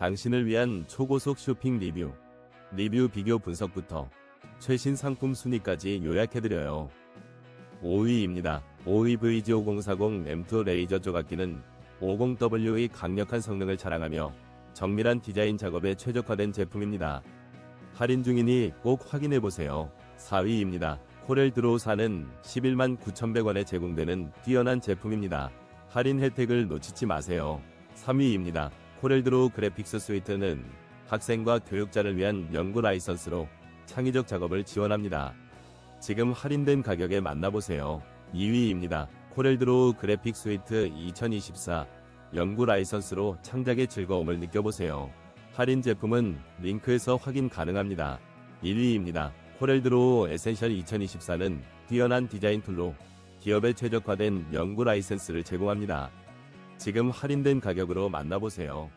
당신을 위한 초고속 쇼핑 리뷰, 리뷰 비교 분석부터 최신 상품 순위까지 요약해드려요. 5위입니다. 5위 VG5040 M2 레이저 조각기는 50W의 강력한 성능을 자랑하며 정밀한 디자인 작업에 최적화된 제품입니다. 할인 중이니 꼭 확인해보세요. 4위입니다. 코렐 드로우사는 11만 9,100원에 제공되는 뛰어난 제품입니다. 할인 혜택을 놓치지 마세요. 3위입니다. 코렐 드로우 그래픽스 스위트는 학생과 교육자를 위한 연구 라이선스로 창의적 작업을 지원합니다. 지금 할인된 가격에 만나보세요. 2위입니다. 코렐 드로우 그래픽 스위트 2024 연구 라이선스로 창작의 즐거움을 느껴보세요. 할인 제품은 링크에서 확인 가능합니다. 1위입니다. 코렐 드로우 에센셜 2024는 뛰어난 디자인 툴로 기업에 최적화된 연구 라이센스를 제공합니다. 지금 할인된 가격으로 만나보세요.